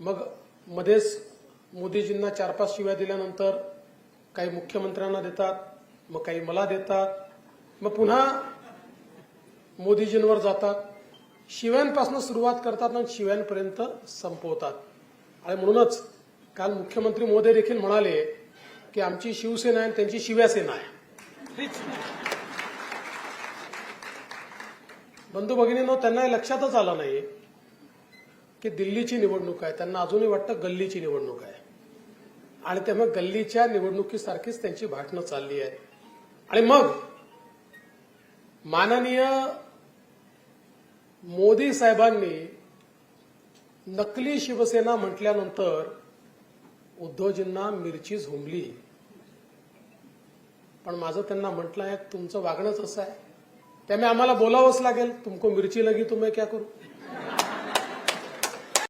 मग मध्येच मोदीजींना चार पाच शिव्या दिल्यानंतर काही मुख्यमंत्र्यांना देतात मग काही मला देतात. मग पुन्हा मोदीजींवर जातात. शिव्यांपासून सुरुवात करतात आणि शिव्यांपर्यंत संपवतात. आणि म्हणूनच काल मुख्यमंत्री मोदी देखील म्हणाले की आमची शिवसेना आहे आणि त्यांची शिव्यासेना आहे. बंधू भगिनींनो त्यांना लक्षातच आलं नाही की दिल्लीची निवडणूक आहे. त्यांना अजूनही वाटतं गल्लीची निवडणूक आहे. आणि त्यामुळे गल्लीच्या निवडणुकीसारखीच त्यांची भाषणं चालली आहे. आणि मग माननीय मोदी साहेबांनी नकली शिवसेना म्हटल्यानंतर उद्धवजींना मिरची झोंबली. पण माझं त्यांना म्हटलं आहे तुमचं वागणंच असं आहे. त्यामुळे आम्हाला बोलावंच लागेल. तुमको मिरची लगी तुम्ही क्या करू?